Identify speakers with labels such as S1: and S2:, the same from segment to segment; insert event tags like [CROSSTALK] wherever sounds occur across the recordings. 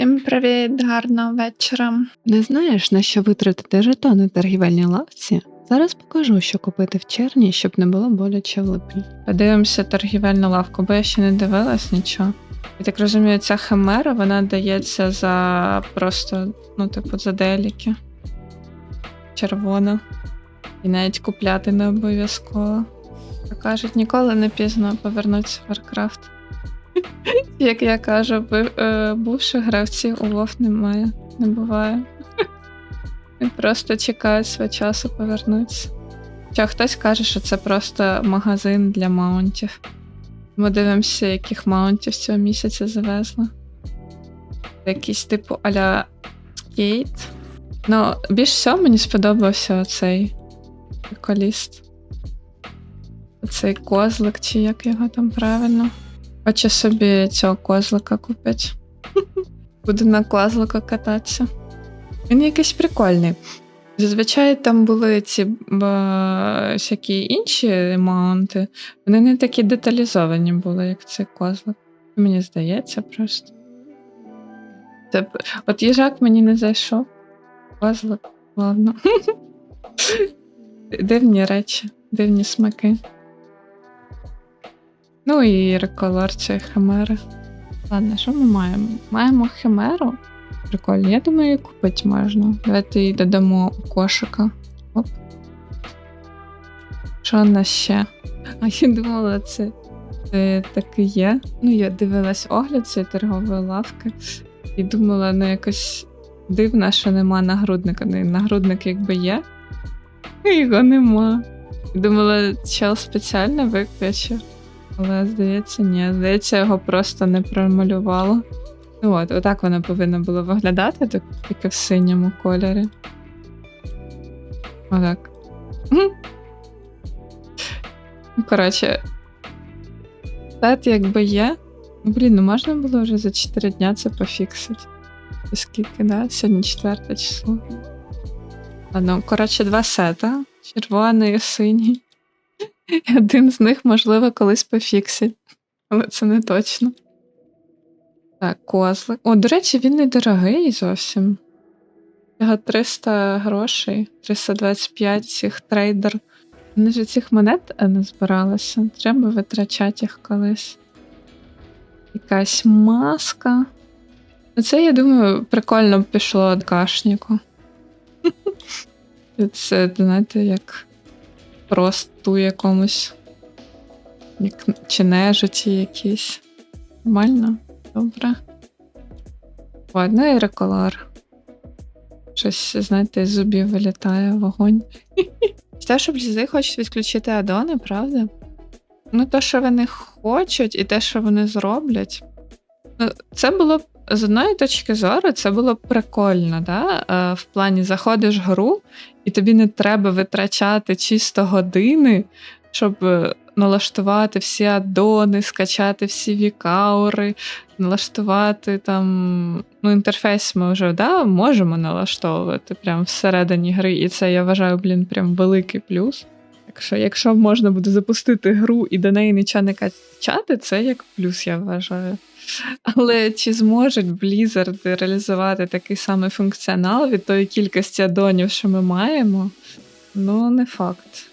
S1: Всім привіт, гарного вечора.
S2: Не знаєш, на що витратити жетони в торгівельній лавці? Зараз покажу, що купити в червні, щоб не було боляче в липні.
S1: Подивимося торгівельну лавку, бо я ще не дивилась нічого. Я так розумію, ця химера вона дається за просто, ну, типу, за деліки. Червона. І навіть купляти не обов'язково. Кажуть, ніколи не пізно повернутися в Warcraft. Як я кажу, е, бувших гравців у Вов немає, не буває. І просто чекають свого часу повернутися. Чи хтось каже, що це просто магазин для маунтів. Ми дивимося, яких маунтів цього місяця завезли. Якийсь типу а-ля скейт. Ну, більш всього мені сподобався оцей приколіст. Оцей козлик, чи як його там правильно. Хочу собі цього козлика купити. [LAUGHS] Буду на козлика кататися. Він якийсь прикольний. Зазвичай там були ці ба, всякі інші маунти, вони не такі деталізовані були, як цей козлик. Мені здається, просто. Це, от їжак мені не зайшов. Козлик, ладно. [LAUGHS] Дивні речі, дивні смаки. Ну і реколор цієї химери. Ладно, що ми маємо? Маємо химеру. Прикольно. Я думаю, її купити можна. Давайте її додамо у кошика. Оп. Що в нас ще? А я думала, це, це таки є. Ну, я дивилась огляд цієї торгової лавки і думала, ну якось дивно, що нема нагрудника. Ну, нагрудник якби є, [LAUGHS] його нема. Думала, чел спеціально виключив. Але здається, ні. Здається, його просто не промалювало. Ну от, отак воно повинно було виглядати, так, тільки в синьому кольорі. Отак. Ну, коротше, сет якби є. Ну, блін, ну можна було вже за 4 дня це пофіксити. Це Скільки, да? Сьогодні 4 число. Ладно, коротше, два сета: червоний і синій. Один з них, можливо, колись пофіксить. Але це не точно. Так, козлик. О, до речі, він не дорогий зовсім. Його 300 грошей, 325 цих трейдер. Вони ж цих монет не збиралися. Треба витрачати їх колись. Якась маска. Ну, Це, я думаю, прикольно пішло від кашніку. [LAUGHS] Це, знаєте, як просту якомусь. Як, чи нежиті якісь. Нормально? Добре. Ладно, і реколар. Щось, знаєте, з зубів вилітає вогонь. [LAUGHS] Те, що блізи хочуть відключити адони, правда? Ну, те, що вони хочуть, і те, що вони зроблять. Ну, це було б з одної точки зору, це було прикольно, да? Е, в плані заходиш в гру, і тобі не треба витрачати чисто години, щоб е, налаштувати всі аддони, скачати всі вікаури, налаштувати там. Ну, інтерфейс ми вже да, можемо налаштовувати прямо всередині гри, і це я вважаю, блін, прям великий плюс. Так що, якщо можна буде запустити гру і до неї нічого не качати, це як плюс, я вважаю. Але чи зможуть Blizzard реалізувати такий самий функціонал від тої кількості аддонів, що ми маємо? Ну, не факт.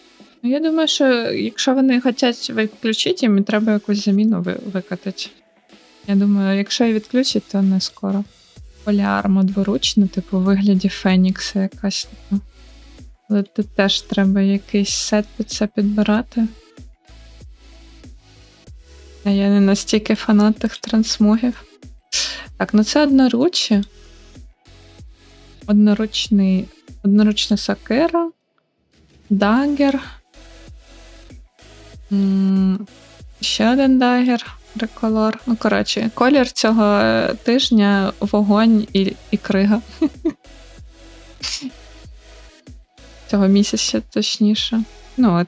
S1: Ну, я думаю, що якщо вони хочуть відключити, їм треба якусь заміну ви- викатати. Я думаю, якщо і відключать, то не скоро. Полярмо дворучно, типу, у вигляді Фенікса якась. Але тут теж треба якийсь сет під це підбирати. А я не настільки фанат тих трансмогів. Так, ну це одноручі. Одноручний, одноручна сокира, дагер. Ще один дагер, реколор. Ну, коротше, колір цього е, тижня вогонь і, і крига. [LAUGHS] Цього місяця точніше. Ну от.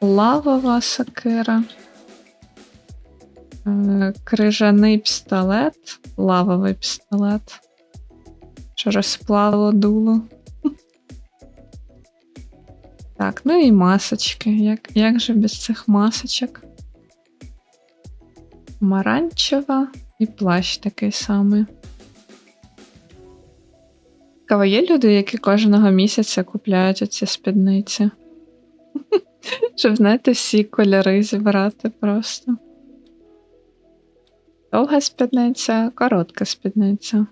S1: Лавова сокира. Е, Крижаний пістолет, лавовий пістолет. Що розплавило дуло. [LAUGHS] Так, ну і масочки. Як, як же без цих масочок? Маранчева і плащ такий самий. Цікаво, є люди, які кожного місяця купляють оці спідниці. [LAUGHS] Щоб, знаєте, всі кольори зібрати просто. Довга спідниця, коротка спідниця.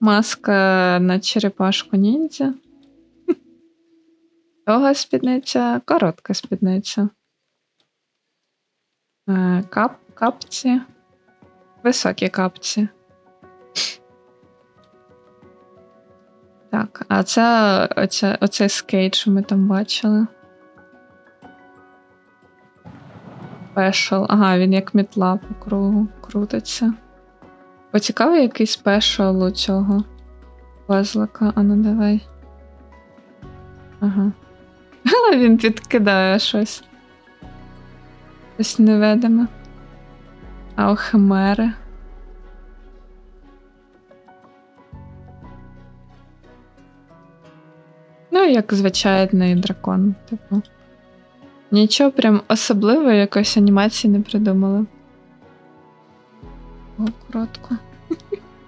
S1: Маска на черепашку ніндзя. [LAUGHS] Довга спідниця, коротка спідниця. Е, Кап, капці. Високі капці. Так, а це оця, оцей скейт, що ми там бачили. Спешл. Ага, він як мітла по кругу крутиться. Поцікавий який спешл у цього пазлика. А ну давай. Ага. [LAUGHS] Але він підкидає щось. Щось невидиме. А у. Ну, як звичайний дракон, типу. Нічого прям особливого якоїсь анімації не придумали. О, коротко.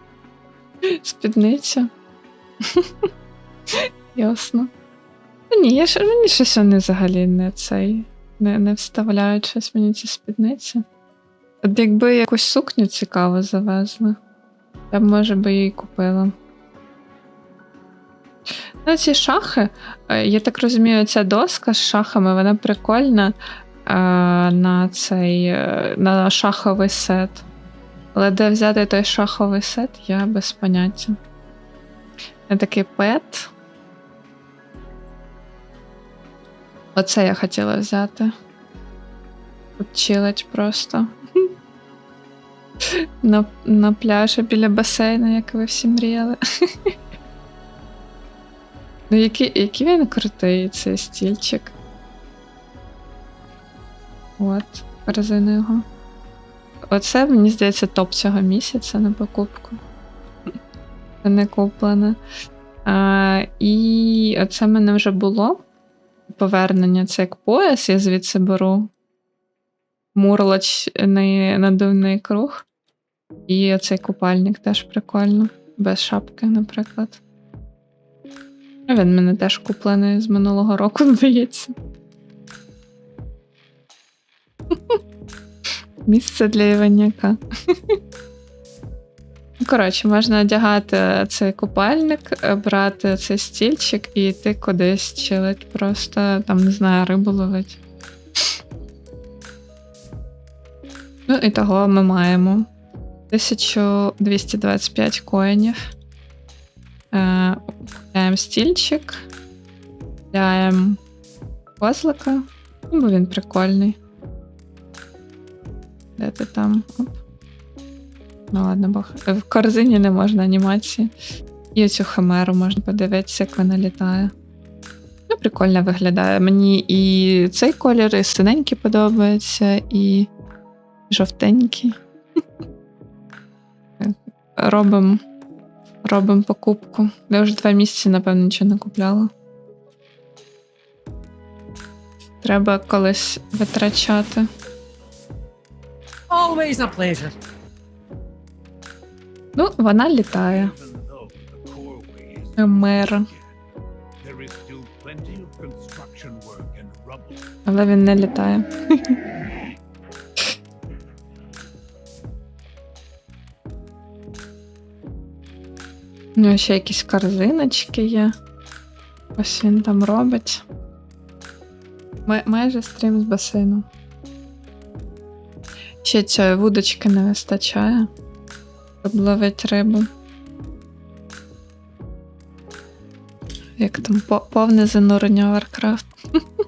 S1: [LAUGHS] Спідниця. [LAUGHS] Ясно. Ну, ні, я ж мені щось вони взагалі не цей. Не, не вставляють щось мені ці спідниці. От якби якусь сукню цікаво завезли, я б, може, би її купила. Ну, ці шахи, е, я так розумію, ця доска з шахами, вона прикольна е, на цей е, на шаховий сет. Але де взяти той шаховий сет, я без поняття. Я такий пет. Оце я хотіла взяти. Чилить просто. [LAUGHS] На, на пляжі біля басейну, як ви всі мріяли. [LAUGHS] Ну, який, який він крутий, цей стільчик. От, резина його. Оце, мені здається, топ цього місяця на покупку. Не куплене. А, і оце в мене вже було. Повернення це як пояс, я звідси беру мурлочний надувний круг. І оцей купальник теж прикольно. Без шапки, наприклад. Він мене теж куплений з минулого року, [LAUGHS] здається. Місце для Іваняка. Коротше, можна одягати цей купальник, брати цей стільчик і йти кудись чилить, просто там, не знаю, рибу ловить. Ну, і того ми маємо 1225 коїнів. Е, стільчик, купляємо козлика, ну, бо він прикольний. Де ти там? Оп. Ну ладно, бо х- в корзині не можна анімації. І оцю химеру можна подивитися, як вона літає. Ну, прикольно виглядає. Мені і цей колір, і синенький подобається, і жовтенький. [LAUGHS] Робимо робимо покупку. Я вже два місяці, напевно, нічого не купляла. Треба колись витрачати.
S3: Always a pleasure.
S1: Ну, вона літає. Мер. Але він не літає. [LAUGHS] Ну, ще якісь корзиночки є. Ось він там робить. Май- майже стрім з басейну. Ще цієї вудочки не вистачає. Щоб ловить рибу. Як там повне занурення в Warcraft. [LAUGHS]